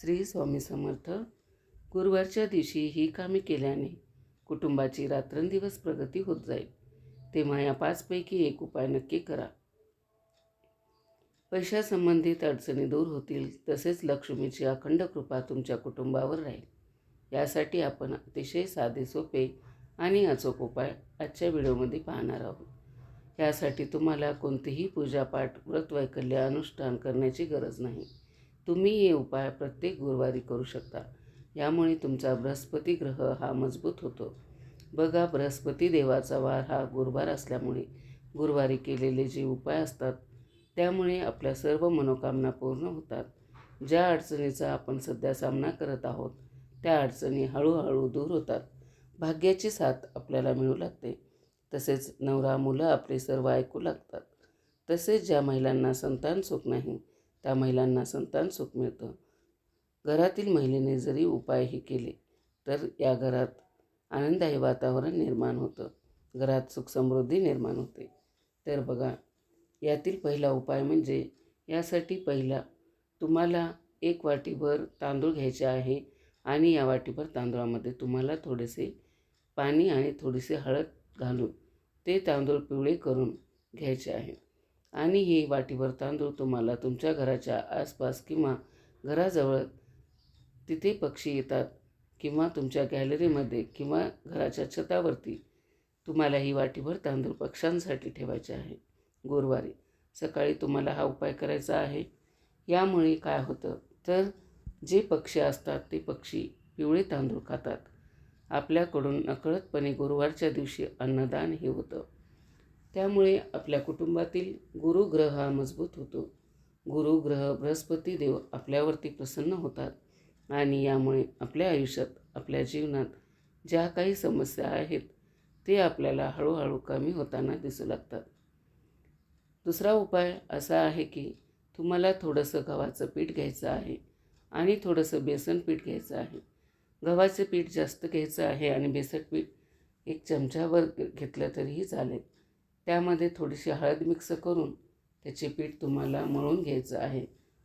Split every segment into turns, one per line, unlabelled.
श्री स्वामी समर्थ. गुरुवारच्या दिवशी ही कामे केल्याने कुटुंबाची रात्रंदिवस प्रगती होत जाईल. तेव्हा या पाचपैकी एक उपाय नक्की करा. पैशासंबंधित अडचणी दूर होतील तसेच लक्ष्मीची अखंड कृपा तुमच्या कुटुंबावर राहील. यासाठी आपण अतिशय साधे सोपे आणि अचूक उपाय आजच्या व्हिडिओमध्ये पाहणार आहोत. यासाठी तुम्हाला कोणतीही पूजापाठ व्रतवैकल्य अनुष्ठान करण्याची गरज नाही. तुम्ही हे उपाय प्रत्येक गुरुवारी करू शकता. यामुळे तुमचा बृहस्पती ग्रह हा मजबूत होतो. बघा बृहस्पती देवाचा वार हा गुरुवार असल्यामुळे गुरुवारी केलेले जे उपाय असतात त्यामुळे आपल्या सर्व मनोकामना पूर्ण होतात. ज्या अडचणीचा आपण सध्या सामना करत आहोत त्या अडचणी हळूहळू दूर होतात. भाग्याची साथ आपल्याला मिळू लागते. तसेच नवरा मुलं आपले सर्व ऐकू लागतात. तसेच ज्या महिलांना संतान सुख नाही त्या महिलांना संतान सुख मिळतं. घरातील महिलेने जरी उपायही केले तर या घरात आनंददायी वातावरण निर्माण होतं. घरात सुखसमृद्धी निर्माण होते. तर बघा यातील पहिला उपाय म्हणजे यासाठी पहिला तुम्हाला एक वाटीभर तांदूळ घ्यायचे आहे आणि या वाटीभर तांदूळामध्ये तुम्हाला थोडेसे पाणी आणि थोडीशी हळद घालून ते तांदूळ पिवळे करून घ्यायचे आहे. आणि हे वाटीभर तांदूळ तुम्हाला तुमच्या घराच्या आसपास किंवा घराजवळ तिथे पक्षी येतात किंवा तुमच्या गॅलरीमध्ये किंवा घराच्या छतावरती तुम्हाला ही वाटीभर तांदूळ पक्ष्यांसाठी ठेवायचे आहे. गुरुवारी सकाळी तुम्हाला हा उपाय करायचा आहे. यामुळे काय होतं? तर जे पक्षी असतात ते पक्षी पिवळे तांदूळ खातात. आपल्याकडून नकळतपणे गुरुवारच्या दिवशी अन्नदान हे होतं. त्यामुळे आपल्या कुटुंबातील गुरुग्रह हा मजबूत होतो. गुरुग्रह बृहस्पती देव आपल्यावरती प्रसन्न होतात आणि यामुळे आपल्या आयुष्यात आपल्या जीवनात ज्या काही समस्या आहेत ते आपल्याला हळूहळू कमी होताना दिसू लागतात. दुसरा उपाय असा आहे की तुम्हाला थोडंसं गव्हाचं पीठ घ्यायचं आहे आणि थोडंसं बेसन पीठ घ्यायचं आहे. गव्हाचं पीठ जास्त घ्यायचं आहे आणि बेसन पीठ एक चमच्यावर घेतलं तरीही चालेल. त्यामध्ये थोडीशी हळद मिक्स करून त्याचे पीठ तुम्हाला मळून घ्यायचं आहे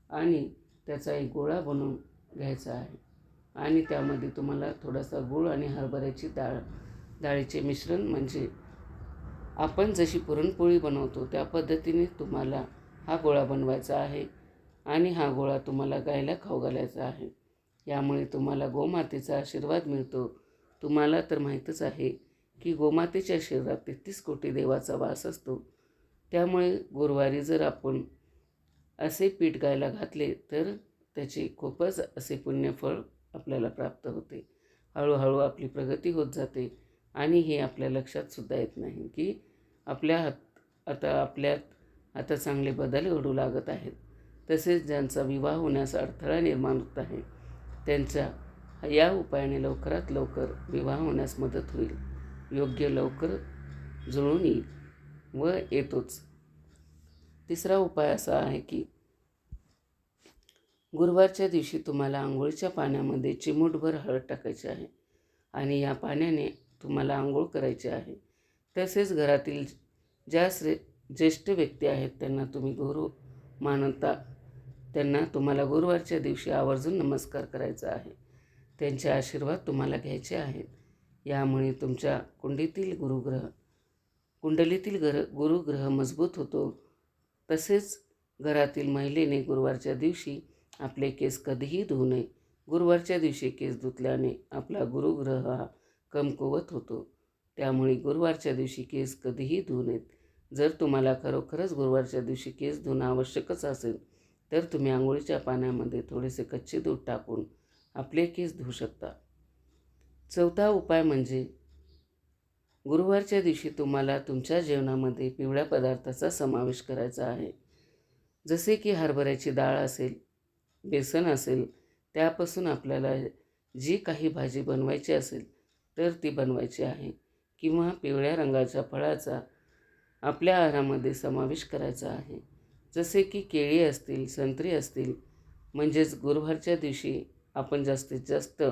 आणि त्याचा एक गोळा बनवून घ्यायचा आहे. आणि त्यामध्ये तुम्हाला थोडासा गूळ आणि हरभऱ्याची डाळ डाळीचे मिश्रण म्हणजे आपण जशी पुरणपोळी बनवतो त्या पद्धतीने तुम्हाला हा गोळा बनवायचा आहे आणि हा गोळा तुम्हाला गायला खाऊ घालायचा आहे. यामुळे तुम्हाला गोमातेचा आशीर्वाद मिळतो. तुम्हाला तर माहीतच आहे की गोमातेच्या शरीरात तेहतीस कोटी देवाचा वास असतो. त्यामुळे गुरुवारी जर आपण असे पीठ गायला घातले तर त्याचे खूपच असे पुण्यफळ आपल्याला प्राप्त होते. हळूहळू आपली प्रगती होत जाते आणि हे आपल्या लक्षातसुद्धा येत नाही की आपल्या हात आता आपल्यात आता चांगले बदल घडू लागत आहेत. तसेच ज्यांचा विवाह होण्यास अडथळा निर्माण होत आहे त्यांच्या या उपायाने लवकरात लवकर विवाह होण्यास मदत होईल. योग्य लवकर जुळून येईल व येतोच. तिसरा उपाय असा आहे की गुरुवारच्या दिवशी तुम्हाला आंघोळीच्या पाण्यामध्ये चिमूटभर हळद टाकायची आहे आणि या पाण्याने तुम्हाला आंघोळ करायची आहे. तसेच घरातील ज्या श्रे ज्येष्ठ व्यक्ती आहेत त्यांना तुम्ही गुरु मानता त्यांना तुम्हाला गुरुवारच्या दिवशी आवर्जून नमस्कार करायचा आहे. त्यांचे आशीर्वाद तुम्हाला घ्यायचे आहेत. यामुळे तुमच्या कुंडीतील गुरुग्रह कुंडलीतील ग्रह गुरुग्रह मजबूत होतो. तसेच घरातील महिलेने गुरुवारच्या दिवशी आपले केस कधीही धुवू नये. गुरुवारच्या दिवशी केस धुतल्याने आपला गुरुग्रह हा कमकुवत होतो. त्यामुळे गुरुवारच्या दिवशी केस कधीही धुवू नयेत. जर तुम्हाला खरोखरच गुरुवारच्या दिवशी केस धुणं आवश्यकच असेल तर तुम्ही आंघोळीच्या पाण्यामध्ये थोडेसे कच्चे दूध टाकून आपले केस धुवू शकता. चौथा उपाय म्हणजे गुरुवारच्या दिवशी तुम्हाला तुमच्या जेवणामध्ये पिवळ्या पदार्थाचा समावेश करायचा आहे. जसे की हरभऱ्याची डाळ असेल बेसन असेल त्यापासून आपल्याला जी काही भाजी बनवायची असेल तर ती बनवायची आहे किंवा पिवळ्या रंगाच्या फळाचा आपल्या आहारामध्ये समावेश करायचा आहे. जसे की केळी असतील संत्री असतील म्हणजेच गुरुवारच्या दिवशी आपण जास्तीत जास्त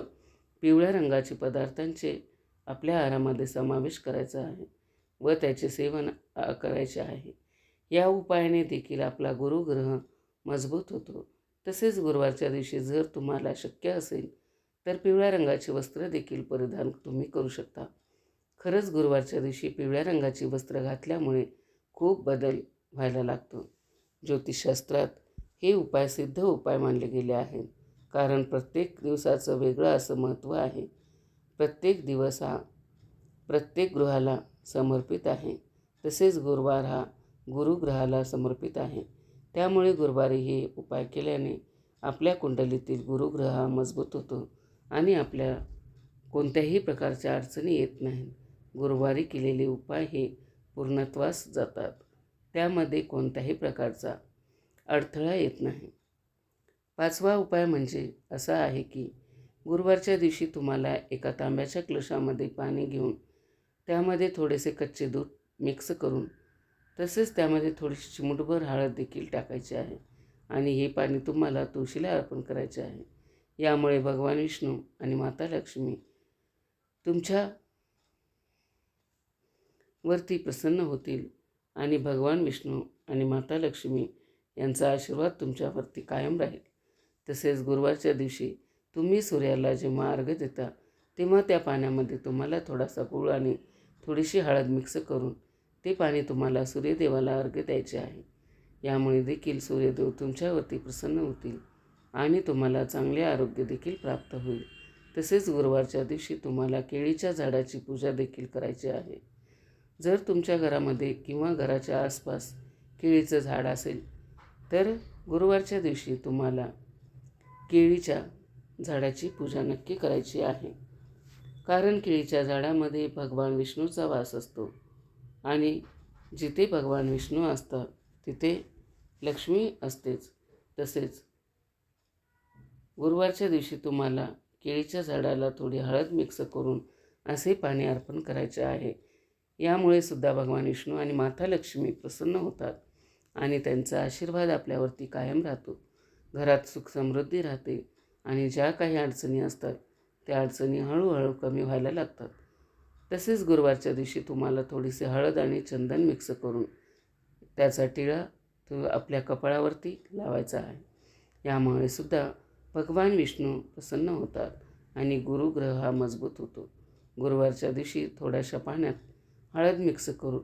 पिवळ्या रंगाचे पदार्थांचे आपल्या आहारामध्ये समावेश करायचा आहे व त्याचे सेवन करायचे आहे. या उपायाने देखील आपला गुरुग्रह मजबूत होतो. तसेच गुरुवारच्या दिवशी जर तुम्हाला शक्य असेल तर पिवळ्या रंगाची वस्त्र देखील परिधान तुम्ही करू शकता. खरंच गुरुवारच्या दिवशी पिवळ्या रंगाची वस्त्र घातल्यामुळे खूप बदल व्हायला लागतो. ज्योतिषशास्त्रात हे उपाय सिद्ध उपाय मानले गेले आहेत. कारण प्रत्येक दिवसाचं वेगळं असं महत्त्व आहे. प्रत्येक दिवस हा प्रत्येक गृहाला समर्पित आहे. तसेच गुरुवार हा गुरुग्रहाला समर्पित आहे. त्यामुळे गुरुवारी हे उपाय केल्याने आपल्या कुंडलीतील गुरुग्रह हा मजबूत होतो आणि आपल्या कोणत्याही प्रकारच्या अडचणी येत नाहीत. गुरुवारी केलेले उपाय हे पूर्णत्वास जातात. त्यामध्ये कोणत्याही प्रकारचा अडथळा येत नाही. पाचवा उपाय म्हणजे असा आहे की गुरुवारच्या दिवशी तुम्हाला एका तांब्याच्या क्लशामध्ये पाणी घेऊन त्यामध्ये थोडेसे कच्चे दूध मिक्स करून तसेच त्यामध्ये थोडीशी चिमूटभर हळद देखील टाकायची आहे आणि हे पाणी तुम्हाला तुळशीला अर्पण करायचे आहे. यामुळे भगवान विष्णू आणि माता लक्ष्मी तुमच्या वरती प्रसन्न होतील आणि भगवान विष्णू आणि माता लक्ष्मी यांचा आशीर्वाद तुमच्यावरती कायम राहील. तसेच गुरुवारच्या दिवशी तुम्ही सूर्याला जेव्हा अर्घ्य देता तेव्हा त्या पाण्यामध्ये तुम्हाला थोडासा गुळ आणि थोडीशी हळद मिक्स करून ते पाणी तुम्हाला सूर्यदेवाला अर्घ्य द्यायचे आहे. यामुळे देखील सूर्यदेव तुमच्यावरती प्रसन्न होतील आणि तुम्हाला चांगले आरोग्य देखील प्राप्त होईल. तसेच गुरुवारच्या दिवशी तुम्हाला केळीच्या झाडाची पूजा देखील करायची आहे. जर तुमच्या घरामध्ये किंवा घराच्या आसपास केळीचं झाड असेल तर गुरुवारच्या दिवशी तुम्हाला केळीच्या झाडाची पूजा नक्की करायची आहे. कारण केळीच्या झाडामध्ये भगवान विष्णूचा वास असतो आणि जिथे भगवान विष्णू असतात तिथे लक्ष्मी असतेच. तसेच गुरुवारच्या दिवशी तुम्हाला केळीच्या झाडाला थोडी हळद मिक्स करून असे पाणी अर्पण करायचे आहे. यामुळे सुद्धा भगवान विष्णू आणि माता लक्ष्मी प्रसन्न होतात आणि त्यांचा आशीर्वाद आपल्यावरती कायम राहतो. घरात सुख समृद्धी राहते आणि ज्या काही अडचणी असतात त्या अडचणी हळूहळू कमी व्हायला लागतात. तसेच गुरुवारच्या दिवशी तुम्हाला थोडीशी हळद आणि चंदन मिक्स करून त्याचा टिळा तो आपल्या कपाळावरती लावायचा आहे. यामुळे सुद्धा भगवान विष्णू प्रसन्न होतात आणि गुरुग्रह हा मजबूत होतो. गुरुवारच्या दिवशी थोड्याशा पाण्यात हळद मिक्स करून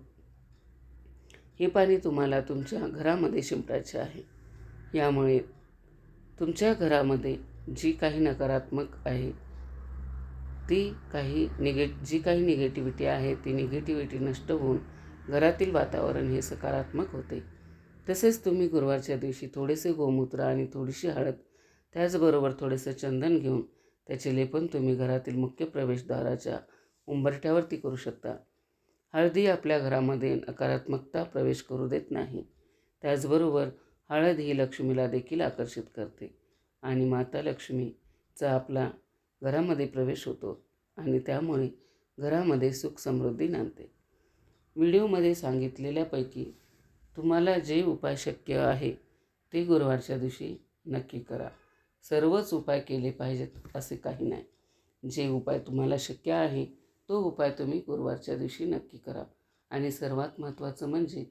हे पाणी तुम्हाला तुमच्या घरामध्ये शिंपडायचे आहे. यामुळे तुमच्या घरामध्ये जी काही नकारात्मक आहे ती काही निगेट जी काही निगेटिव्हिटी आहे ती निगेटिव्हिटी नष्ट होऊन घरातील वातावरण हे सकारात्मक होते. तसेच तुम्ही गुरुवारच्या दिवशी थोडेसे गोमूत्र आणि थोडीशी हळद त्याचबरोबर थोडेसे चंदन घेऊन त्याचे लेपन तुम्ही घरातील मुख्य प्रवेशद्वाराच्या उंबरठ्यावरती करू शकता. हळदी आपल्या घरामध्ये नकारात्मकता प्रवेश करू देत नाही. त्याचबरोबर हळद ही लक्ष्मीला देखील आकर्षित करते. आणि माता लक्ष्मीचा आपला घरामध्ये प्रवेश होतो आणि त्यामुळे घरामध्ये सुख समृद्धी नांदते. व्हिडिओमध्ये सांगितलेल्यापैकी तुम्हाला जे उपाय शक्य आहे ते गुरुवारच्या दिवशी नक्की करा. सर्वच उपाय केले पाहिजेत असे काही नाही. जे उपाय तुम्हाला शक्य आहे तो उपाय तुम्ही गुरुवारच्या दिवशी नक्की करा. आणि सर्वात महत्त्वाचं म्हणजे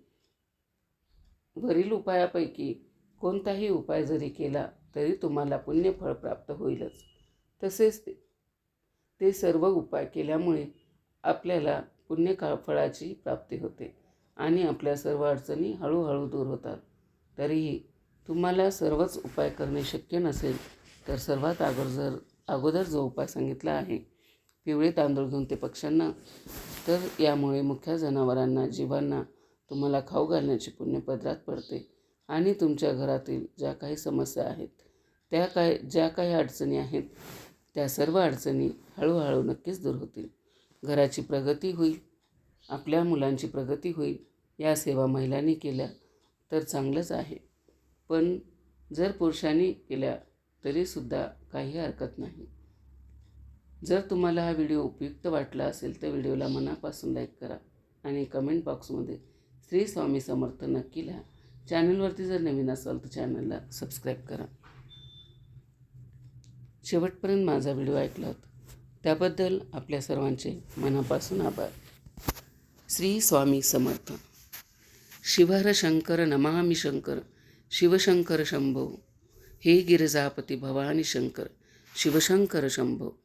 वरील उपायापैकी कोणताही उपाय जरी केला तरी तुम्हाला पुण्यफळ प्राप्त होईलच. तसेच ते ते सर्व उपाय केल्यामुळे आपल्याला पुण्य फळाची प्राप्ती होते आणि आपल्या सर्व अडचणी हळूहळू दूर होतात. तरीही तुम्हाला सर्वच उपाय करणे शक्य नसेल तर सर्वात अगोदर जर अगोदर जो उपाय सांगितला आहे पिवळे तांदूळ घेऊन ते पक्ष्यांना तर यामुळे मुख्य जनावरांना जीवांना तुम्हाला खाऊ घालण्याची पुण्य पदरात पडते आणि तुमच्या घरातील ज्या काही समस्या आहेत त्या काय ज्या काही अडचणी आहेत त्या सर्व अडचणी हळूहळू नक्कीच दूर होतील. घराची प्रगती होईल आपल्या मुलांची प्रगती होईल या सेवा महिलांनी केल्या तर चांगलंच आहे. पण जर पुरुषांनी केल्या तरीसुद्धा काही हरकत नाही. जर तुम्हाला हा व्हिडिओ उपयुक्त वाटला असेल तर व्हिडिओला मनापासून लाईक करा आणि कमेंट बॉक्समध्ये श्री स्वामी समर्थ नक्की लिहा चॅनलवरती जर नवीन असाल तर चॅनलला सबस्क्राईब करा. शेवटपर्यंत माझा व्हिडिओ ऐकलात त्याबद्दल आपल्या सर्वांचे मनापासून आभार. श्री स्वामी समर्थ. शिवहर शंकर नमामि शंकर शिवशंकर शंभो. हे गिरजापती भवानी शंकर शिवशंकर शंभो.